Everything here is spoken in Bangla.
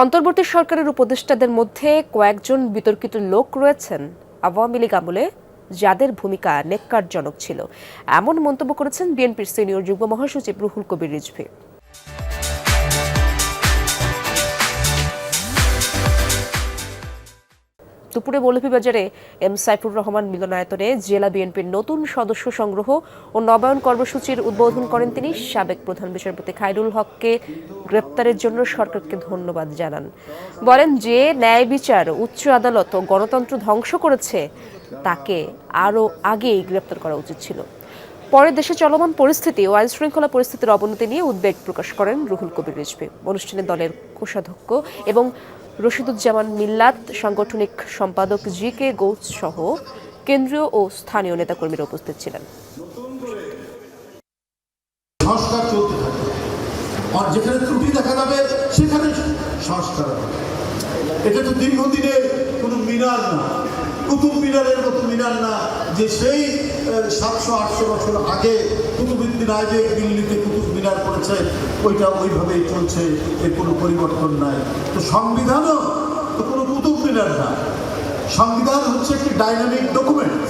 অন্তর্বর্তী সরকারের উপদেষ্টাদের মধ্যে কয়েকজন বিতর্কিত লোক রয়েছেন। আওয়ামী লীগ আমলে যাদের ভূমিকা নেককারজনক ছিল। এমন মন্তব্য করেছেন বিএনপির সিনিয়র যুগ্ম মহাসচিব রুহুল কবির রিজভী। দুপুরে মৌলভীবাজারে এম সাইফুর রহমান মিলনায়তনে জেলা বিএনপির নতুন সদস্য সংগ্রহ ও নবায়ন কর্মসূচির উদ্বোধন করেন তিনি সাবেক প্রধান বিচারপতি খায়রুল হককে গ্রেপ্তারের জন্য সরকারকে ধন্যবাদ জানান। বলেন যে ন্যায় বিচার, উচ্চ আদালত ও গণতন্ত্র ধ্বংস করেছে, তাকে আরও আগেই গ্রেপ্তার করা উচিত ছিল। পরে দেশে চলমান পরিস্থিতি ও আইন শৃঙ্খলা পরিস্থিতির অবনতি নিয়ে উদ্বেগ প্রকাশ করেন রুহুল কবির রিজভী। অনুষ্ঠানে দলের কোষাধ্যক্ষ এবং রশিদুজ্জামান মিল্লাত, সাংগঠনিক সম্পাদক জি কে গৌস সহ কেন্দ্রীয় ও স্থানীয় নেতাকর্মীরা উপস্থিত ছিলেন। আর যেখানে ত্রুটি দেখা যাবে, সেখানে সংস্কার এটা তো দীর্ঘদিনের কোনো মিনার না। কুতুব মিনারের মতো মিনার না, যে সেই সাতশো, আটশো বছর আগে কুতুবুদ্দিন আইবেক দিল্লিতে কুতুব মিনার করেছে। ওইটা ওইভাবেই চলছে, এর কোনো পরিবর্তন নাই। তো সংবিধানও তো কোনো কুতুব মিনার না। সংবিধান হচ্ছে একটি ডাইনামিক ডকুমেন্ট